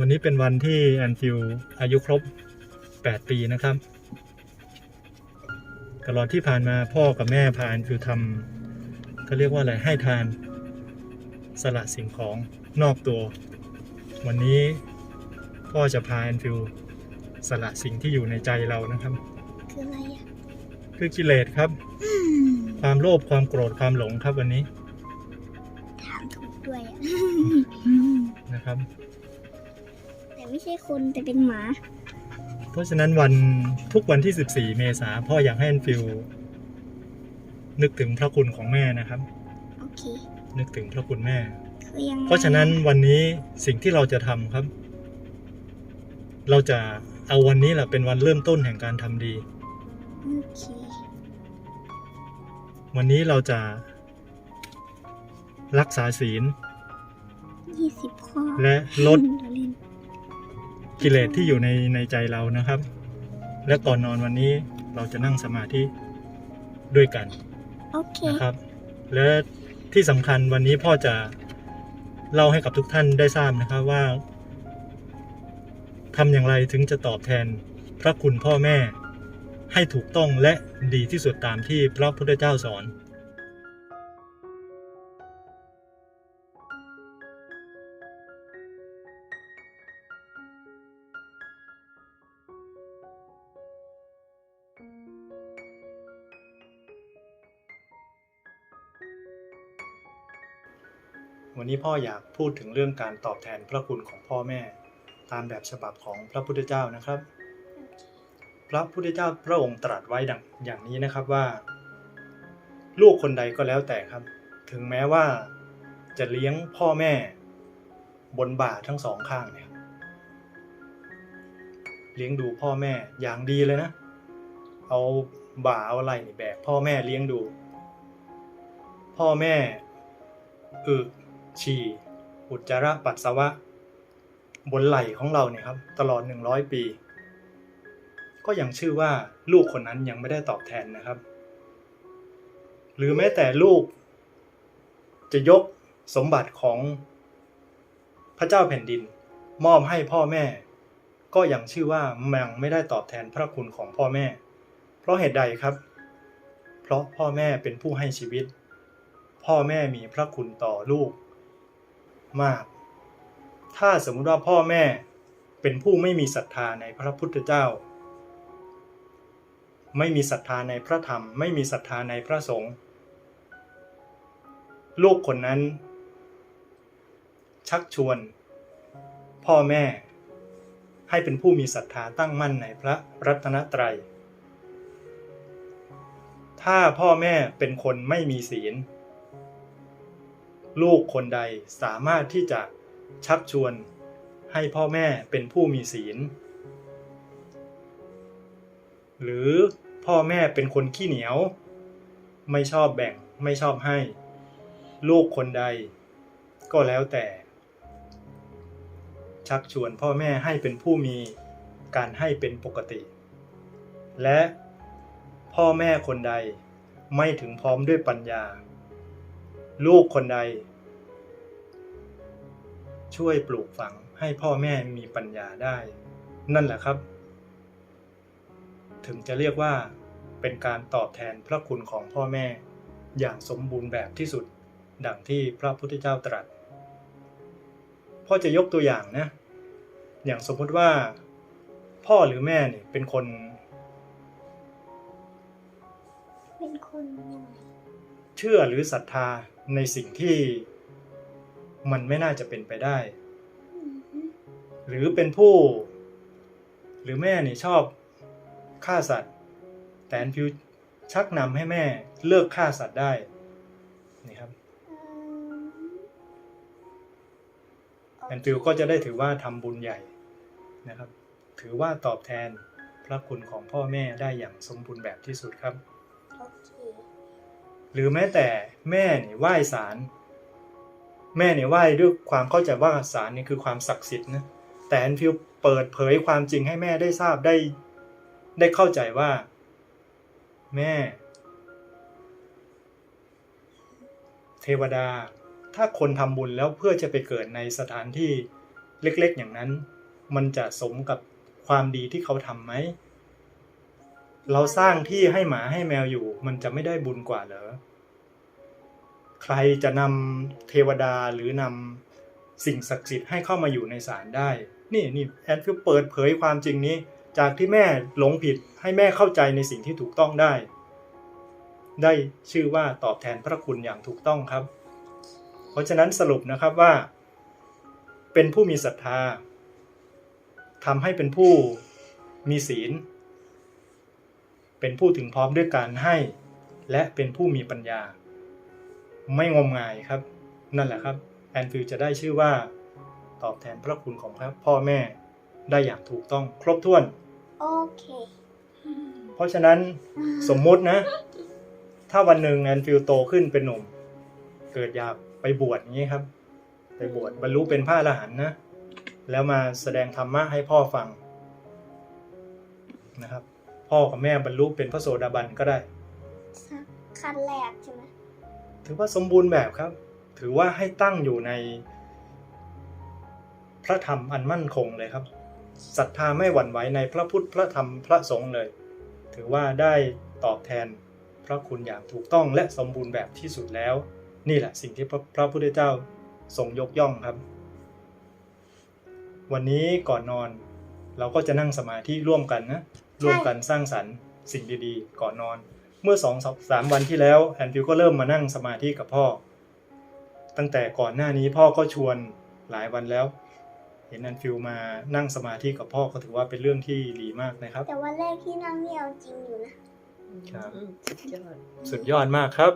วันนี้เป็นวันที่แอนฟิลอายุครบ 8 ปีนะครับ ตลอดที่ผ่านมาพ่อกับแม่พาแอนฟิลทำก็เรียกว่าอะไรให้ทานสละสิ่งของนอกตัว วันนี้พ่อจะพาแอนฟิลสละสิ่งที่อยู่ในใจเรานะครับ คืออะไรอะ คือกิเลสครับ ความโลภความโกรธความหลงครับวันนี้ ถามถูกด้วยอะ นะครับแต่ ไม่ใช่คนแต่เป็นหมา เพราะฉะนั้นวันทุกวันที่ 14 เมษาพ่ออยากให้แอนฟิลนึกถึงพระคุณของแม่นะครับ โอเค นึกถึงพระคุณแม่ คือยังไงเพราะฉะนั้นวันนี้สิ่งที่เราจะทำครับ เราจะเอาวันนี้แหละเป็นวันเริ่มต้นแห่งการทำดี โอเควันนี้เราจะ รักษาศีล ยี่สิบข้อและลด เราเล่น กิเลสที่อยู่ในในใจเรานะครับ และก่อนนอนวันนี้เราจะนั่งสมาธิด้วยกัน โอเคนะครับ และที่สำคัญวันนี้พ่อจะเล่าให้กับทุกท่านได้ทราบนะครับว่าทำอย่างไรถึงจะตอบแทนพระคุณพ่อแม่ให้ถูกต้องและดีที่สุดตามที่พระพุทธเจ้าสอน วันนี้พ่ออยากพูดถึงเรื่องการตอบแทนพระคุณของพ่อแม่ ตามแบบฉบับของพระพุทธเจ้านะครับ พระพุทธเจ้าพระองค์ตรัสไว้ดังอย่างนี้นะครับว่า ลูกคนใดก็แล้วแต่ครับ ถึงแม้ว่าจะเลี้ยงพ่อแม่บนบ่าทั้งสองข้างเนี่ยเลี้ยงดูพ่อแม่อย่างดีเลยนะ เอาบ่าเอาอะไรนี่แบกพ่อแม่เลี้ยงดู พ่อแม่อึ ฉี่อุจจาระปัสสาวะ บนไหล่ของเราเนี่ยครับตลอด 100 ปี ก็ยังชื่อว่าลูกคนนั้นยังไม่ได้ตอบแทนนะครับ หรือแม้แต่ลูก จะยกสมบัติของพระเจ้าแผ่นดิน มอบให้พ่อแม่ ก็ยังชื่อว่ายังไม่ได้ตอบแทนพระคุณของพ่อแม่ เพราะเหตุใดครับ เพราะพ่อแม่เป็นผู้ให้ชีวิต พ่อแม่มีพระคุณต่อลูก มาก ถ้าสมมติว่าพ่อแม่เป็นผู้ไม่มีศรัทธาในพระพุทธเจ้า ไม่มีศรัทธาในพระธรรม ไม่มีศรัทธาในพระสงฆ์ลูกคนนั้น ชักชวน พ่อแม่ ให้เป็นผู้มีศรัทธาตั้งมั่นในพระรัตนตรัย ถ้าพ่อแม่เป็นคนไม่มีศีล ลูกคนใดสามารถที่จะชักชวนให้พ่อแม่เป็นผู้มีศีล หรือพ่อแม่เป็นคนขี้เหนียว ไม่ชอบแบ่งไม่ชอบให้ ลูกคนใด ก็แล้วแต่ ชักชวนพ่อแม่ให้เป็นผู้มีการให้เป็นปกติ และพ่อแม่คนใดไม่ถึงพร้อมด้วยปัญญา ลูกคนใด ช่วยปลูกฝังให้พ่อแม่มีปัญญาได้ นั่นแหละครับ ถึงจะเรียกว่าเป็นการตอบแทนพระคุณของพ่อแม่อย่างสมบูรณ์แบบที่สุด ดังที่พระพุทธเจ้าตรัสพ่อจะยกตัวอย่างนะ อย่างสมมติว่า พ่อหรือแม่เนี่ยเป็นคน เป็นคน เชื่อหรือศรัทธาในสิ่งที่มันไม่น่าจะเป็นไปได้อืมหรือเป็นผู้ หรือแม่นี่ชอบฆ่าสัตว์ แต่แอนฟิวชักนำให้แม่เลิกฆ่าสัตว์ได้นี่ครับแอนฟิวก็จะได้ถือว่าทำบุญใหญ่นะครับ ถือว่าตอบแทนพระคุณของพ่อแม่ได้อย่างสมบูรณ์แบบที่สุดครับโอเค หรือแม้แต่แม่เนี่ยไหว้ศาลแม่เนี่ยไหว้ด้วยความเข้าใจว่าศาลนี่คือความศักดิ์สิทธิ์นะแต่แอนฟิวเปิดเผยความจริงให้แม่ได้ทราบได้ ได้เข้าใจว่า แม่ เทวดา ถ้าคนทำบุญแล้วเพื่อจะไปเกิดในสถานที่เล็กๆอย่างนั้น มันจะสมกับความดีที่เขาทำไหม เราสร้างที่ให้หมาให้แมวอยู่ มันจะไม่ได้บุญกว่าเหรอ ใครจะนำเทวดาหรือนำสิ่งศักดิ์สิทธิ์ให้เข้ามาอยู่ในศาลได้ นี่นี่แอนฟิลเปิดเผยความจริงนี้ จากที่แม่หลงผิดให้แม่เข้าใจในสิ่งที่ถูกต้องได้ ได้ชื่อว่าตอบแทนพระคุณอย่างถูกต้องครับ เพราะฉะนั้นสรุปนะครับว่า เป็นผู้มีศรัทธาทำให้เป็นผู้มีศีล เป็นผู้ถึงพร้อมด้วยการให้ และเป็นผู้มีปัญญา ไม่งมงายครับ นั่นแหละครับแอนฟิลจะได้ชื่อว่า ตอบแทนพระคุณของพระพ่อแม่ได้อย่างถูกต้องครบถ้วน โอเค เพราะฉะนั้นสมมุตินะ ถ้าวันหนึ่งแอนฟิลโตขึ้นเป็นหนุ่ม เกิดอยากไปบวชอย่างนี้ครับ ไปบวชบรรลุเป็นพระอรหันต์นะ แล้วมาแสดงธรรมะให้พ่อฟังนะครับ พ่อกับแม่บรรลุเป็นพระโสดาบันก็ได้สักขั้นแรกใช่ไหมถือว่าสมบูรณ์แบบครับ ถือว่าให้ตั้งอยู่ใน พระธรรมอันมั่นคงเลยครับศรัทธาไม่หวั่นไหวในพระพุทธพระธรรมพระสงฆ์เลย ถือว่าได้ตอบแทนพระคุณอย่างถูกต้องและสมบูรณ์แบบที่สุดแล้ว นี่แหละสิ่งที่พระพระพุทธเจ้าทรงยกย่องครับ วันนี้ก่อนนอน เราก็จะนั่งสมาธิร่วมกันนะ ร่วมกันสร้างสรรค์สิ่งดีๆ ก่อนนอน เมื่อสองสามวันที่แล้วแอนฟิวก็เริ่มมานั่งสมาธิกับพ่อ ตั้งแต่ก่อนหน้านี้พ่อก็ชวนหลายวันแล้ว เห็นแอนฟิวมานั่งสมาธิกับพ่อก็ถือว่าเป็นเรื่องที่ดีมากนะครับ แต่วันแรกที่นั่งนี่เอาจริงอยู่นะครับอืมสุดยอดสุดยอดมากครับ